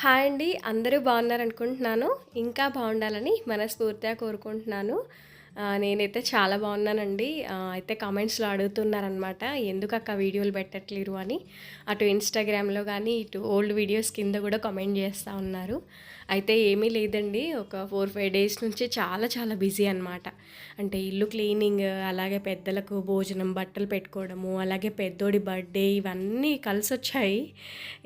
Hi అండి. అందరూ బాగున్నారు అనుకుంటున్నాను ఇంకా బాగుండాలని మనస్ఫూర్తిగా కోరుకుంటున్నాను. నేనైతే చాలా బాగున్నానండి. అయితే కామెంట్స్లో అడుగుతున్నారనమాట ఎందుకు అక్క వీడియోలు పెట్టట్లేరు అని. అటు ఇన్స్టాగ్రామ్లో కానీ ఇటు ఓల్డ్ వీడియోస్ కింద కూడా కామెంట్ చేస్తూ ఉన్నారు. అయితే ఏమీ లేదండి. ఒక ఫోర్ ఫైవ్ డేస్ నుంచి చాలా చాలా బిజీ అనమాట అంటే ఇల్లు క్లీనింగ్ అలాగే పెద్దలకు భోజనం బట్టలు పెట్టుకోవడము అలాగే పెద్దోడి బర్త్డే ఇవన్నీ కలిసి వచ్చాయి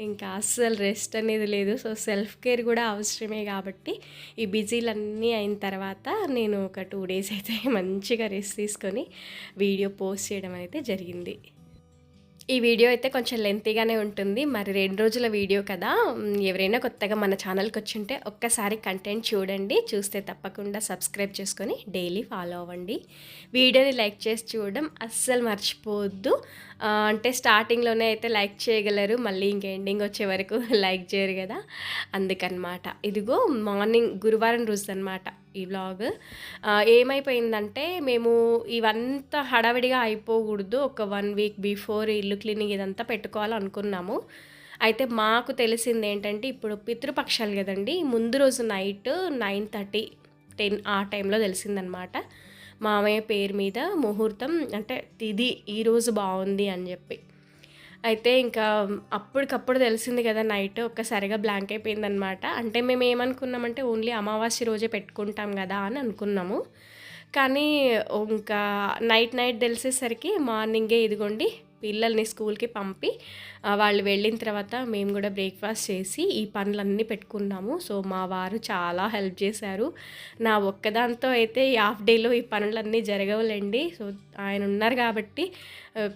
ఇంకా అస్సలు రెస్ట్ అనేది లేదు. సో సెల్ఫ్ కేర్ కూడా అవసరమే కాబట్టి ఈ బిజీలన్నీ అయిన తర్వాత నేను ఒక టూ డేస్ అయితే మంచిగా రెస్ట్ తీసుకొని వీడియో పోస్ట్ చేయడం అయితే జరిగింది. ఈ వీడియో అయితే కొంచెం లెంతీగానే ఉంటుంది. మరి రెండు రోజుల వీడియో కదా. ఎవరైనా కొత్తగా మన ఛానల్కి వచ్చింటే ఒక్కసారి కంటెంట్ చూడండి. చూస్తే తప్పకుండా సబ్స్క్రైబ్ చేసుకొని డైలీ ఫాలో అవ్వండి. వీడియోని లైక్ చేసి చూడడం అస్సలు మర్చిపోవద్దు. అంటే స్టార్టింగ్లోనే అయితే లైక్ చేయగలరు. మళ్ళీ ఇంక ఎండింగ్ వచ్చే వరకు లైక్ చేయరు కదా. అందుకనమాట. ఇదిగో మార్నింగ్ గురువారం రోజు అనమాట ఈ వ్లాగ్ ఏమైపోయిందంటే మేము ఇవంతా హడావిడిగా అయిపోకూడదు. ఒక వన్ వీక్ బిఫోర్ ఇల్లు క్లీనింగ్ ఇదంతా పెట్టుకోవాలనుకున్నాము. అయితే మాకు తెలిసింది ఏంటంటే ఇప్పుడు పితృపక్షాలు కదండి. ముందు రోజు నైట్ నైన్ థర్టీ టెన్ ఆ టైంలో తెలిసిందనమాట. మామయ్య పేరు మీద ముహూర్తం అంటే తిది ఈరోజు బాగుంది అని చెప్పి. అయితే ఇంకా అప్పటికప్పుడు తెలిసింది కదా నైట్ ఒక్కసారిగా బ్లాంక్ అయిపోయిందనమాట అంటే మేము ఏమనుకున్నామంటే ఓన్లీ అమావాస్య రోజే పెట్టుకుంటాం కదా అని అనుకున్నాము. కానీ ఇంకా నైట్ నైట్ తెలిసేసరికి మార్నింగే ఇదిగోండి పిల్లల్ని స్కూల్కి పంపి వాళ్ళు వెళ్ళిన తర్వాత మేము కూడా బ్రేక్ఫాస్ట్ చేసి ఈ పనులన్నీ పెట్టుకున్నాము. సో మా వారు చాలా హెల్ప్ చేశారు. నా ఒక్కదాంతో అయితే ఈ హాఫ్ డేలో ఈ పనులన్నీ జరగవులేండి. సో ఆయన ఉన్నారు కాబట్టి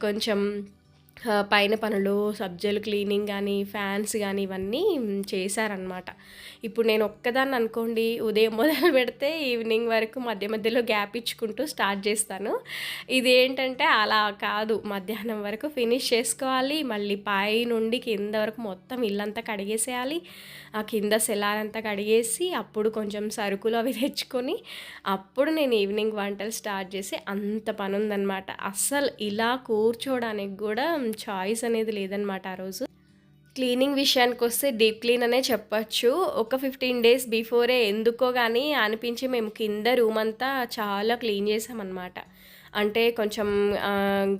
కొంచెం పైన పనులు సబ్జెలు క్లీనింగ్ కానీ ఫ్యాన్స్ కానీ ఇవన్నీ చేశారనమాట ఇప్పుడు నేను ఒక్కదాన్ని అనుకోండి ఉదయం మొదలు పెడితే ఈవినింగ్ వరకు మధ్య మధ్యలో గ్యాప్ ఇచ్చుకుంటూ స్టార్ట్ చేస్తాను. ఇది ఏంటంటే అలా కాదు. మధ్యాహ్నం వరకు ఫినిష్ చేసుకోవాలి. మళ్ళీ పై నుండి కింద వరకు మొత్తం ఇల్లంతా కడిగేసేయాలి. ఆ కింద సెలార్ అంతా కడిగేసి అప్పుడు కొంచెం సరుకులు అవి తెచ్చుకొని అప్పుడు నేను ఈవినింగ్ వంటలు స్టార్ట్ చేసి అంత పని ఉందన్నమాట అస్సలు ఇలా కూర్చోడానికి కూడా చాయిస్ అనేది లేదనమాట ఆ రోజు. క్లీనింగ్ విషయానికి వస్తే డీప్ క్లీన్ అనే చెప్పచ్చు. ఒక ఫిఫ్టీన్ డేస్ బిఫోరే ఎందుకో కానీ అనిపించి మేము కింద రూమ్ అంతా చాలా క్లీన్ చేసామన్నమాట. అంటే కొంచెం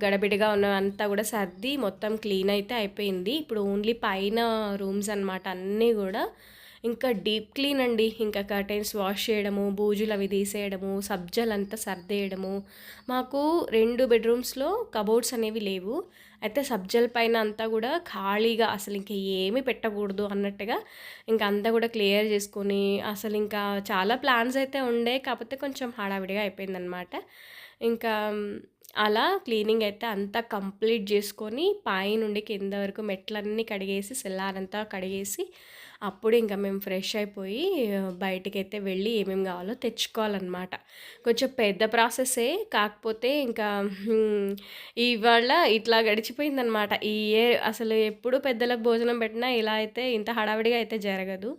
గడబిడిగా ఉన్న అంతా కూడా సర్ది మొత్తం క్లీన్ అయితే అయిపోయింది. ఇప్పుడు ఓన్లీ పైన రూమ్స్ అన్నమాట అన్నీ కూడా ఇంకా డీప్ క్లీన్ అండి. ఇంకా కర్టెన్స్ వాష్ చేయడము బూజులు అవి తీసేయడము సబ్జలంతా సర్దేయడము. మాకు రెండు బెడ్రూమ్స్లో కబోర్డ్స్ అనేవి లేవు. అయితే సబ్జల పైన అంతా కూడా ఖాళీగా అసలు ఇంకా ఏమీ పెట్టకూడదు అన్నట్టుగా ఇంకా అంతా కూడా క్లియర్ చేసుకొని అసలు ఇంకా చాలా ప్లాన్స్ అయితే ఉండే. కాకపోతే కొంచెం హడావిడిగా అయిపోయిందనమాట. ఇంకా అలా క్లీనింగ్ అయితే అంతా కంప్లీట్ చేసుకొని పై నుండి కింద వరకు మెట్లన్నీ కడిగేసి సెల్లారంతా కడిగేసి అప్పుడు ఇంకా మేము ఫ్రెష్ అయిపోయి బయటికి అయితే వెళ్ళి ఏమేమి కావాలో తెచ్చుకోవాలన్నమాట. కొంచెం పెద్ద ప్రాసెసే కాకపోతే ఇంకా ఇవాళ ఇట్లా గడిచిపోయిందనమాట ఈ ఇయర్ అసలు ఎప్పుడు పెద్దలకు భోజనం పెట్టినా ఇలా అయితే ఇంత హడావిడిగా అయితే జరగదు.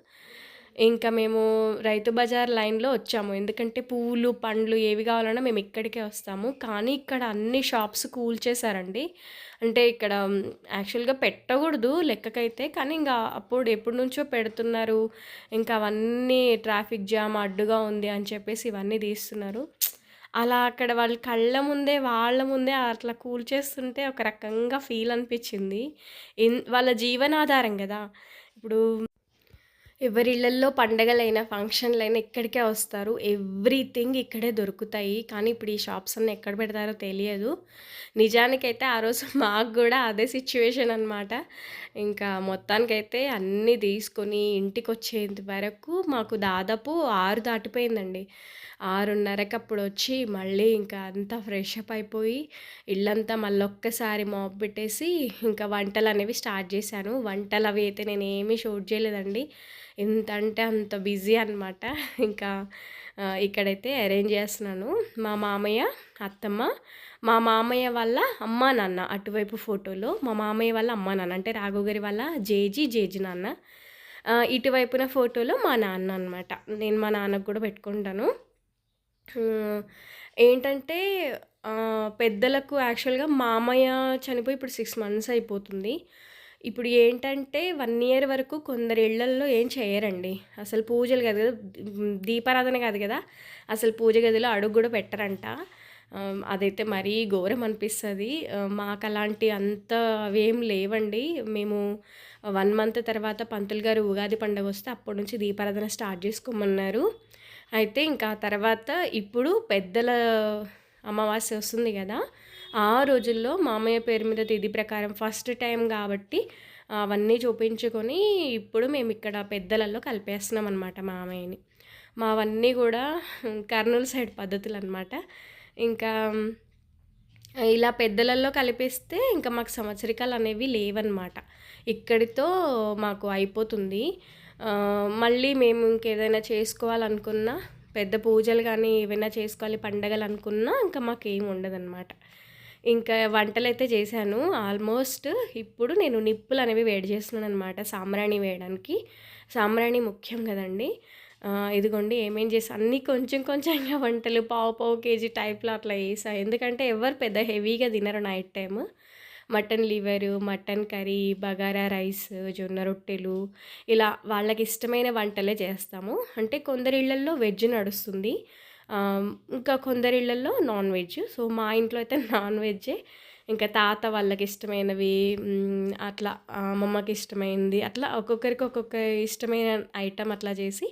ఇంకా మేము రైతు బజార్ లైన్లో వచ్చాము. ఎందుకంటే పువ్వులు పండ్లు ఏవి కావాలన్నా మేము ఇక్కడికే వస్తాము. కానీ ఇక్కడ అన్ని షాప్స్ కూల్చేశారండి అంటే ఇక్కడ యాక్చువల్గా పెట్టకూడదు లెక్కకైతే. కానీ ఇంకా అప్పుడు ఎప్పటి నుంచో పెడుతున్నారు. ఇంకా అవన్నీ ట్రాఫిక్ జామ్ అడ్డుగా ఉంది అని చెప్పేసి ఇవన్నీ తీస్తున్నారు. అలా అక్కడ వాళ్ళ కళ్ళ ముందే వాళ్ళ ముందే అట్లా కూల్చేస్తుంటే ఒక రకంగా ఫీల్ అనిపించింది. ఇన్ వాళ్ళ జీవనాధారం కదా. ఇప్పుడు ఎవరిళ్ళల్లో పండగలైనా ఫంక్షన్లైనా ఇక్కడికే వస్తారు. ఎవ్రీథింగ్ ఇక్కడే దొరుకుతాయి. కానీ ఇప్పుడు ఈ షాప్స్ అన్నీ ఎక్కడ పెడతారో తెలియదు. నిజానికైతే ఆ రోజు మాకు కూడా అదే సిచ్యువేషన్ అనమాట ఇంకా మొత్తానికైతే అన్నీ తీసుకొని ఇంటికి వచ్చేంత వరకు మాకు దాదాపు ఆరు దాటిపోయిందండి. ఆరున్నరకి అప్పుడు వచ్చి మళ్ళీ ఇంకా అంతా ఫ్రెష్ అప్ అయిపోయి ఇల్లంతా మళ్ళీ ఒక్కసారి మాప్ పెట్టేసి ఇంకా వంటలు అనేవి స్టార్ట్ చేశాను. వంటలు అవి అయితే నేను ఏమీ షూట్ చేయలేదండి. ఎంత అంటే అంత బిజీ అనమాట ఇంకా ఇక్కడైతే అరేంజ్ చేస్తున్నాను. మా మామయ్య అత్తమ్మ మా మామయ్య వాళ్ళ అమ్మ నాన్న అటువైపు ఫోటోలో మా మామయ్య వాళ్ళ అమ్మ నాన్న అంటే రాఘవ్ గారి వాళ్ళ జేజీ జేజీ నాన్న. ఇటువైపున ఫోటోలో మా నాన్న అనమాట నేను మా నాన్నకు కూడా పెట్టుకుంటాను. ఏంటంటే పెద్దలకు యాక్చువల్‌గా మామయ్య చనిపోయి ఇప్పుడు సిక్స్ మంత్స్ అయిపోతుంది. ఇప్పుడు ఏంటంటే వన్ ఇయర్ వరకు కొందరి ఇళ్ళల్లో ఏం చేయరండి. అసలు పూజలు కాదు కదా దీపారాధన కాదు కదా అసలు పూజ గదిలో అడుగు కూడా పెట్టరంట. అదైతే మరీ ఘోరం అనిపిస్తుంది. మాకు అలాంటి అంత అవేం లేవండి. మేము వన్ మంత్ తర్వాత పంతులు గారు ఉగాది పండుగ వస్తే అప్పటి నుంచి దీపారాధన స్టార్ట్ చేసుకోమన్నారు. అయితే ఇంకా తర్వాత ఇప్పుడు పెద్దల అమావాస్య వస్తుంది కదా ఆ రోజుల్లో మామయ్య పేరు మీద తిథి ప్రకారం ఫస్ట్ టైం కాబట్టి అవన్నీ చూపించుకొని ఇప్పుడు మేము ఇక్కడ పెద్దలలో కలిపేస్తున్నాం అనమాట మామయ్యని మావన్నీ కూడా కర్నూలు సైడ్ పద్ధతులు అనమాట ఇంకా ఇలా పెద్దలలో కలిపేస్తే ఇంకా మాకు సంవత్సరికాలు అనేవి లేవన్నమాట. ఇక్కడితో మాకు అయిపోతుంది. మళ్ళీ మేము ఇంకేదైనా చేసుకోవాలనుకున్నా పెద్ద పూజలు కానీ ఏవైనా చేసుకోవాలి పండగలు అనుకున్నా ఇంకా మాకు ఏమి ఉండదన్నమాట. ఇంకా వంటలు అయితే చేశాను. ఆల్మోస్ట్ ఇప్పుడు నేను నిప్పులు అనేవి వేడి చేస్తున్నాను అనమాట సాంబ్రాణి వేయడానికి. సాంబ్రాణి ముఖ్యం కదండి. ఇదిగోండి ఏమేం చేసా? అన్నీ కొంచెం కొంచెంగా వంటలు పావు పావు కేజీ టైప్లో అట్లా వేసా ఎందుకంటే ఎవరు పెద్ద హెవీగా తినరు night time mutton liver mutton curry bagara rice జొన్న రొట్టెలు ఇలా వాళ్ళకి ఇష్టమైన వంటలే చేస్తాము. అంటే కొందరి ఇళ్ళల్లో వెజ్ నడుస్తుంది. ఇంకా కొందరి ఇళ్ళల్లో నాన్ వెజ్. సో మా ఇంట్లో అయితే నాన్ వెజ్జే. ఇంకా తాత వాళ్ళకి ఇష్టమైనవి అట్లా అమ్మమ్మకి ఇష్టమైంది అట్లా ఒక్కొక్కరికి ఒక్కొక్క ఇష్టమైన ఐటమ్ అట్లా చేసి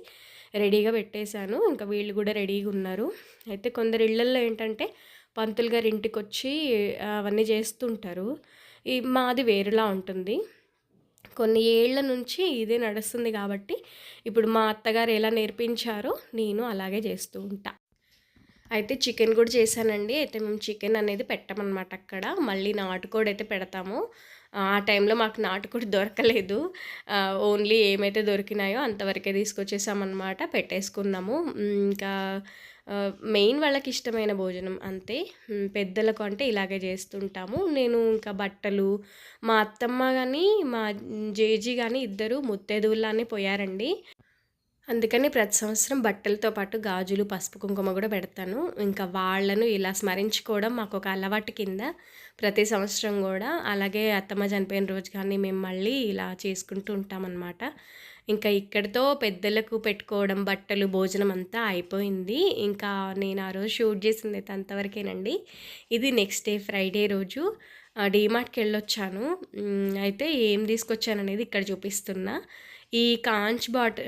రెడీగా పెట్టేశాను. ఇంకా వీళ్ళు కూడా రెడీగా ఉన్నారు. అయితే కొందరు ఇళ్ళల్లో ఏంటంటే పంతులు గారి ఇంటికి వచ్చి అవన్నీ చేస్తుంటారు. ఈ మాది వేరులా ఉంటుంది. కొన్ని ఏళ్ళ నుంచి ఇదే నడుస్తుంది కాబట్టి ఇప్పుడు మా అత్తగారు ఎలా నేర్పించారో నేను అలాగే చేస్తూ ఉంటా. అయితే చికెన్ కూడా చేశానండి. అయితే మేము చికెన్ అనేది పెట్టామన్నమాట అక్కడ. మళ్ళీ నాటుకోడి అయితే పెడతాము. ఆ టైంలో మాకు నాటుకోడి దొరకలేదు. ఓన్లీ ఏమైతే దొరికినాయో అంతవరకే తీసుకొచ్చేసామన్నమాట. పెట్టేసుకున్నాము ఇంకా మెయిన్ వాళ్ళకి ఇష్టమైన భోజనం అంతే. పెద్దలకు అంటే ఇలాగే చేస్తుంటాము. నేను ఇంకా బట్టలు మా అత్తమ్మ కానీ మా జేజీ కానీ ఇద్దరు ముత్తైదువులానే పోయారండి. అందుకని ప్రతి సంవత్సరం బట్టలతో పాటు గాజులు పసుపు కుంకుమ కూడా పెడతాను. ఇంకా వాళ్ళను ఇలా స్మరించుకోవడం మాకు ఒక అలవాటు కింద ప్రతి సంవత్సరం కూడా. అలాగే అత్తమ్మ చనిపోయిన రోజు కానీ మేము మళ్ళీ ఇలా చేసుకుంటూ ఉంటామన్నమాట. ఇంకా ఇక్కడితో పెద్దలకు పెట్టుకోవడం బట్టలు భోజనం అంతా అయిపోయింది. ఇంకా నేను ఆ రోజు షూట్ చేసింది అయితే అంతవరకేనండి. ఇది నెక్స్ట్ డే ఫ్రైడే రోజు. డీమార్ట్కి వెళ్ళొచ్చాను అయితే ఏం తీసుకొచ్చాను అనేది ఇక్కడ చూపిస్తున్నా. ఈ కాంచ్ బాట్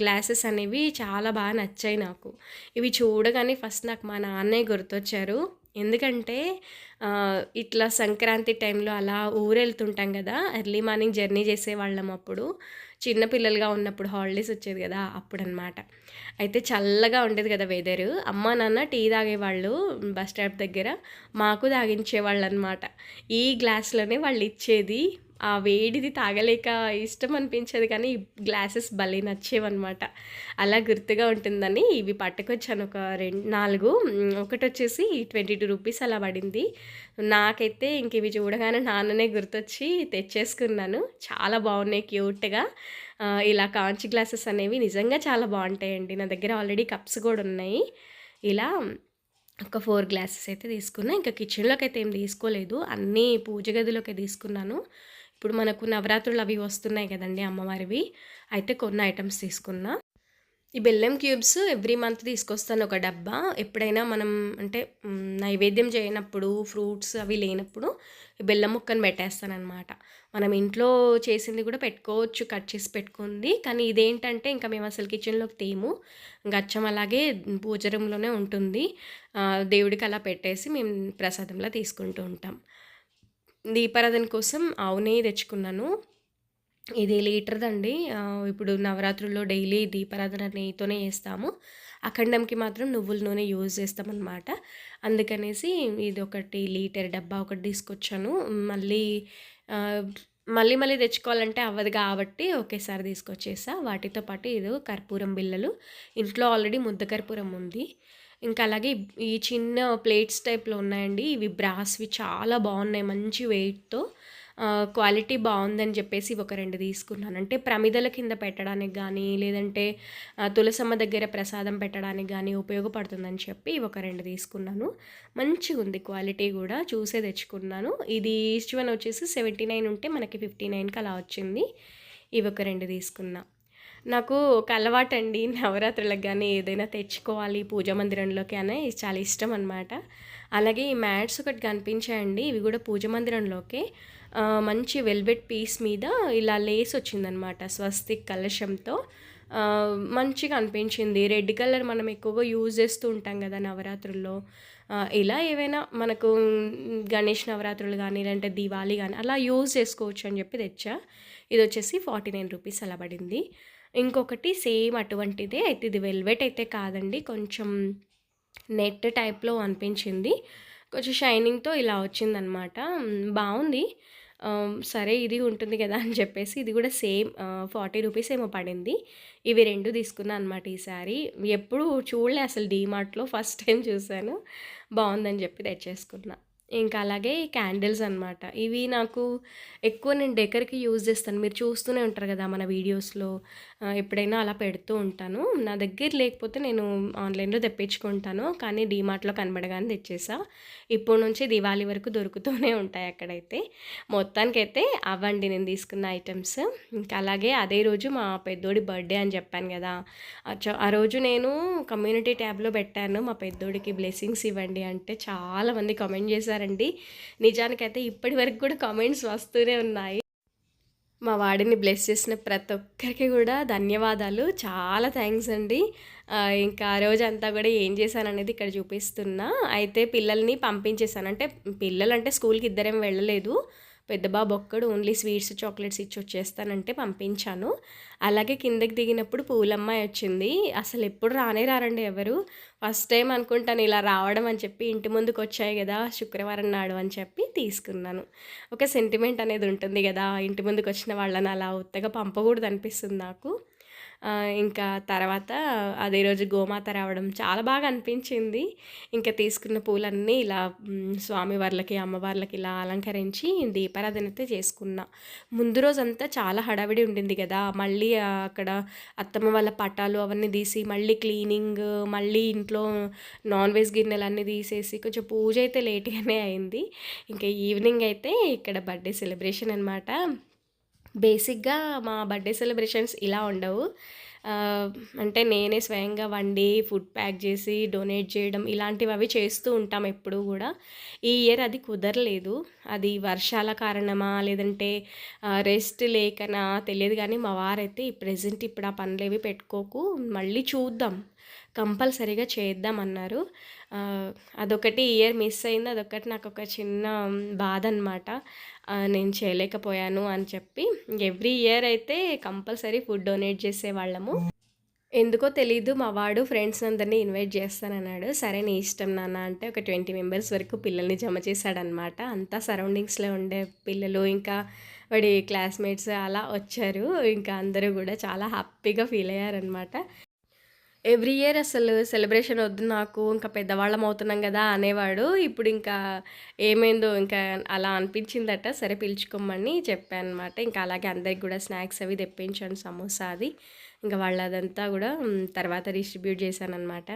గ్లాసెస్ అనేవి చాలా బాగా నచ్చాయి నాకు. ఇవి చూడగానే ఫస్ట్ నాకు మా నాన్నే గుర్తొచ్చారు. ఎందుకంటే ఇట్లా సంక్రాంతి టైంలో అలా ఊరెళ్తుంటాం కదా ఎర్లీ మార్నింగ్ జర్నీ చేసేవాళ్ళం అప్పుడు. చిన్నపిల్లలుగా ఉన్నప్పుడు హాలిడేస్ వచ్చేది కదా అప్పుడు అనమాట అయితే చల్లగా ఉండేది కదా వెదర్ అమ్మ నాన్న టీ తాగేవాళ్ళు బస్ స్టాప్ దగ్గర. మాకు తాగించేవాళ్ళు అనమాట ఈ గ్లాస్లోనే వాళ్ళు ఇచ్చేది. ఆ వేడిది తాగలేక ఇష్టం అనిపించేది కానీ ఈ గ్లాసెస్ భలే నచ్చేవన్నమాట. అలా గుర్తుగా ఉంటుందని ఇవి పట్టుకొచ్చాను ఒక రెండు నాలుగు ఒకటి వచ్చేసి ట్వంటీ టూ రూపీస్ అలా పడింది. నాకైతే ఇంక ఇవి చూడగానే నాన్ననే గుర్తొచ్చి తెచ్చేసుకున్నాను. చాలా బాగున్నాయి క్యూట్గా ఇలా కాంచి గ్లాసెస్ అనేవి నిజంగా చాలా బాగుంటాయండి. నా దగ్గర ఆల్రెడీ కప్స్ కూడా ఉన్నాయి. ఇలా ఒక ఫోర్ గ్లాసెస్ అయితే తీసుకున్నా. ఇంకా కిచెన్లోకి అయితే ఏం తీసుకోలేదు. అన్నీ పూజ గదిలోకి తీసుకున్నాను. ఇప్పుడు మనకు నవరాత్రులు అవి వస్తున్నాయి కదండి అమ్మవారివి. అయితే కొన్ని ఐటమ్స్ తీసుకున్నా. ఈ బెల్లం క్యూబ్స్ ఎవ్రీ మంత్ తీసుకొస్తాను ఒక డబ్బా. ఎప్పుడైనా మనం అంటే నైవేద్యం చేయనప్పుడు ఫ్రూట్స్ అవి లేనప్పుడు బెల్లం ముక్కను పెట్టేస్తానమాట మనం ఇంట్లో చేసింది కూడా పెట్టుకోవచ్చు కట్ చేసి పెట్టుకుంది. కానీ ఇదేంటంటే ఇంకా మేము అసలు కిచెన్లోకి తేము. ఇంకా అలాగే భోజనంలోనే ఉంటుంది. దేవుడికి అలా పెట్టేసి మేము ప్రసాదంలా తీసుకుంటూ ఉంటాం. దీపారాధన కోసం ఆవు నెయ్యి తెచ్చుకున్నాను. ఇది లీటర్దండి. ఇప్పుడు నవరాత్రుల్లో డైలీ దీపారాధన నెయ్యితోనే చేస్తాము. అఖండంకి మాత్రం నువ్వుల నూనె యూజ్ చేస్తామన్నమాట. అందుకనేసి ఇది ఒకటి లీటర్ డబ్బా ఒకటి తీసుకొచ్చాను. మళ్ళీ మళ్ళీ మళ్ళీ తెచ్చుకోవాలంటే అవ్వదు కాబట్టి ఒకేసారి తీసుకొచ్చేసా. వాటితో పాటు ఇది కర్పూరం బిళ్ళలు. ఇంట్లో ఆల్రెడీ ముద్ద కర్పూరం ఉంది. ఇంకా అలాగే ఈ చిన్న ప్లేట్స్ టైప్లో ఉన్నాయండి. ఇవి బ్రాస్వి చాలా బాగున్నాయి. మంచి వెయిట్తో క్వాలిటీ బాగుందని చెప్పేసి ఒక రెండు తీసుకున్నాను. అంటే ప్రమిదల కింద పెట్టడానికి కానీ లేదంటే తులసమ్మ దగ్గర ప్రసాదం పెట్టడానికి కానీ ఉపయోగపడుతుందని చెప్పి ఒక రెండు తీసుకున్నాను. మంచిగా ఉంది క్వాలిటీ కూడా చూసే తెచ్చుకున్నాను. ఇది ఈస్ట్ వన్ వచ్చేసి సెవెంటీ నైన్ ఉంటే మనకి ఫిఫ్టీ నైన్కి అలా వచ్చింది. ఇవి ఒక రెండు తీసుకున్నా. నాకు ఒక అలవాటు అండి నవరాత్రులకు కానీ ఏదైనా తెచ్చుకోవాలి పూజా మందిరంలోకి అనే చాలా ఇష్టం అనమాట అలాగే ఈ మ్యాట్స్ ఒకటి కనిపించాయండి. ఇవి కూడా పూజ మందిరంలోకే. మంచి వెల్వెట్ పీస్ మీద ఇలా లేస్ వచ్చిందనమాట స్వస్తిక్ కలశంతో. మంచిగా అనిపించింది. రెడ్ కలర్ మనం ఎక్కువగా యూజ్ చేస్తూ ఉంటాం కదా నవరాత్రుల్లో. ఇలా ఏవైనా మనకు గణేష్ నవరాత్రులు కానీ లేదంటే దీవాళీ కానీ అలా యూజ్ చేసుకోవచ్చు అని చెప్పి తెచ్చా. ఇది వచ్చేసి ఫార్టీ నైన్ రూపీస్ అలా పడింది. ఇంకొకటి సేమ్ అటువంటిదే. అయితే ఇది వెల్వెట్ అయితే కాదండి. కొంచెం నెట్ టైప్లో అనిపించింది. కొంచెం షైనింగ్తో ఇలా వచ్చిందనమాట. బాగుంది సరే ఇది ఉంటుంది కదా అని చెప్పేసి ఇది కూడా సేమ్ ఫార్టీ రూపీస్ ఏమో పడింది. ఇవి రెండు తీసుకున్నాను అనమాట ఈసారి ఎప్పుడు చూడలే అసలు డీమార్ట్లో ఫస్ట్ టైం చూశాను. బాగుందని చెప్పి తెచ్చేసుకున్నా. ఇంకా అలాగే క్యాండిల్స్ అనమాట ఇవి నాకు ఎక్కువ నేను డెకర్కి యూజ్ చేస్తాను. మీరు చూస్తూనే ఉంటారు కదా మన వీడియోస్లో. ఎప్పుడైనా అలా పెడుతూ ఉంటాను. నా దగ్గర లేకపోతే నేను ఆన్లైన్లో తెప్పించుకుంటాను. కానీ డీమార్ట్లో కనబడగానే తెచ్చేసా. ఇప్పుడు నుంచి దివాళీ వరకు దొరుకుతూనే ఉంటాయి అక్కడైతే. మొత్తానికైతే అవ్వండి నేను తీసుకున్న ఐటమ్స్. ఇంకా అలాగే అదే రోజు మా పెద్దోడి బర్త్డే అని చెప్పాను కదా. ఆ చ- రోజు నేను కమ్యూనిటీ ట్యాబ్లో పెట్టాను. మా పెద్దోడికి బ్లెస్సింగ్స్ ఇవ్వండి అంటే చాలామంది కమెంట్ చేశారు. చేశారండి నిజానికైతే ఇప్పటి వరకు కూడా కామెంట్స్ వస్తూనే ఉన్నాయి. మా వాడిని బ్లెస్ చేసిన ప్రతి ఒక్కరికి కూడా ధన్యవాదాలు. చాలా థ్యాంక్స్ అండి. ఇంకా ఆ రోజు అంతా కూడా ఏం చేశాను అనేది ఇక్కడ చూపిస్తున్నా. అయితే పిల్లల్ని పంపించేశాను. అంటే పిల్లలు అంటే స్కూల్కి ఇద్దరేం వెళ్ళలేదు. పెద్ద బాబు ఒక్కడు ఓన్లీ స్వీట్స్ చాక్లెట్స్ ఇచ్చి వచ్చేస్తానంటే పంపించాను. అలాగే కిందకి దిగినప్పుడు పూలమ్మాయి వచ్చింది. అసలు ఎప్పుడు రానే రారండి ఎవరు. ఫస్ట్ టైం అనుకుంటాను ఇలా రావడం అని చెప్పి ఇంటి ముందుకు వచ్చాయి కదా శుక్రవారం నాడు అని చెప్పి తీసుకున్నాను. ఒక సెంటిమెంట్ అనేది ఉంటుంది కదా ఇంటి ముందుకు వచ్చిన వాళ్ళని అలా ఉత్తగా పంపకూడదు అనిపిస్తుంది నాకు. ఇంకా తర్వాత అదే రోజు గోమాత రావడం చాలా బాగా అనిపించింది. ఇంకా తీసుకున్న పూలన్నీ ఇలా స్వామివార్లకి అమ్మవార్లకి ఇలా అలంకరించి దీపారాధన అయితే చేసుకున్నా. ముందు రోజంతా చాలా హడావిడి ఉండింది కదా. మళ్ళీ అక్కడ అత్తమ్మ వాళ్ళ పటాలు అవన్నీ తీసి మళ్ళీ క్లీనింగ్ మళ్ళీ ఇంట్లో నాన్ వెజ్ గిన్నెలన్నీ తీసేసి కొంచెం పూజ అయితే లేట్గానే అయింది. ఇంకా ఈవినింగ్ అయితే ఇక్కడ బర్త్డే సెలబ్రేషన్ అనమాట బేసిక్గా మా బర్త్డే సెలబ్రేషన్స్ ఇలా ఉండవు. అంటే నేనే స్వయంగా వండి ఫుడ్ ప్యాక్ చేసి డొనేట్ చేయడం ఇలాంటివి అవి చేస్తూ ఉంటాం ఎప్పుడూ కూడా. ఈ ఇయర్ అది కుదరలేదు. అది వర్షాల కారణమా లేదంటే రెస్ట్ లేకనా తెలియదు కానీ మా వారైతే ఈ ప్రజెంట్ ఇప్పుడు ఆ పనులేవి పెట్టుకోకు మళ్ళీ చూద్దాం. కంపల్సరీగా చేద్దాం అన్నారు. అదొకటి ఇయర్ మిస్ అయింది. అదొకటి నాకు ఒక చిన్న బాధ అనమాట నేను చేయలేకపోయాను అని చెప్పి ఎవ్రీ ఇయర్ అయితే కంపల్సరీ ఫుడ్ డొనేట్ చేసేవాళ్ళము. ఎందుకో తెలీదు మా వాడు ఫ్రెండ్స్ అందరినీ ఇన్వైట్ చేస్తానన్నాడు. సరే నీ ఇష్టం నాన్న అంటే ఒక ట్వంటీ మెంబర్స్ వరకు పిల్లల్ని జమ చేశాడనమాట అంతా సరౌండింగ్స్లో ఉండే పిల్లలు ఇంకా వాడి క్లాస్మేట్స్ అలా వచ్చారు. ఇంకా అందరూ కూడా చాలా హ్యాపీగా ఫీల్ అయ్యారనమాట ఎవ్రీ ఇయర్ అసలు సెలబ్రేషన్ వద్దు నాకు ఇంకా పెద్దవాళ్ళం అవుతున్నాం కదా అనేవాడు. ఇప్పుడు ఇంకా ఏమైందో ఇంకా అలా అనిపించిందట సరే పిలుచుకోమని చెప్పాను అనమాట ఇంకా అలాగే అందరికి కూడా స్నాక్స్ అవి తెప్పించాను సమోసా అది. ఇంకా వాళ్ళదంతా కూడా తర్వాత డిస్ట్రిబ్యూట్ చేశాను అనమాట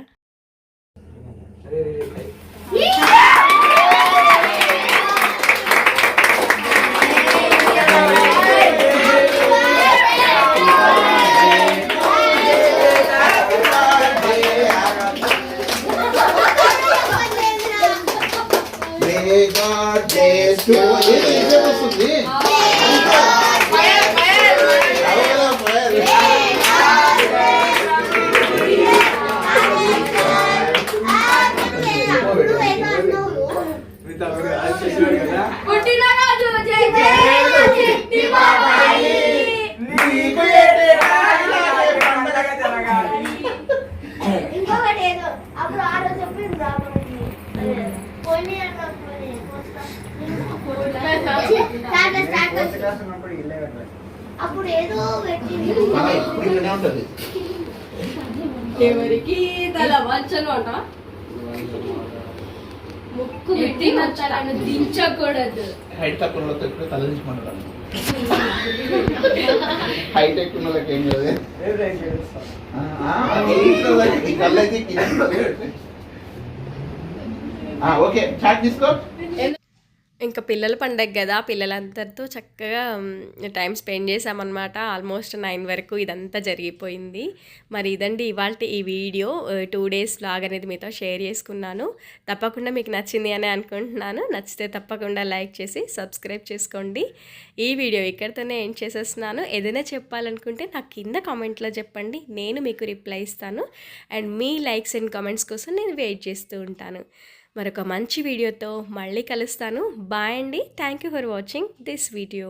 ఉంటది. ఎవరికి? తల వంచను అంట. ముక్కు పెట్టి తలను దించకూడదు. హైట్ తక్కువ వాళ్ళతో ఎప్పుడు తల దించుకుంటారు హైట్ ఎక్కువ వాళ్ళకి ఏం లేదు. ఆ, ఆ, ఈ వాళ్ళకి ఈ కళ్ళు అయితే కింద ఉంటుంది. ఆ, ఓకే చాట్ తీసుకో. ఇంకా పిల్లల పండగ కదా పిల్లలందరితో చక్కగా టైం స్పెండ్ చేసామన్నమాట ఆల్మోస్ట్ నైన్ వరకు ఇదంతా జరిగిపోయింది. మరి ఇదండి ఇవాళ ఈ వీడియో. టూ డేస్ లాగ్ అనేది మీతో షేర్ చేసుకున్నాను. తప్పకుండా మీకు నచ్చింది అని అనుకుంటున్నాను. నచ్చితే తప్పకుండా లైక్ చేసి సబ్స్క్రైబ్ చేసుకోండి. ఈ వీడియో ఇక్కడితోనే ఏం చేసేస్తున్నాను. ఏదైనా చెప్పాలనుకుంటే నాకు కింద కామెంట్లో చెప్పండి. నేను మీకు రిప్లై ఇస్తాను. అండ్ మీ లైక్స్ అండ్ కామెంట్స్ కోసం నేను వెయిట్ చేస్తూ ఉంటాను. మరొక మంచి వీడియోతో మళ్ళీ కలుస్తాను. బాయ్ అండి. Thank you for watching this video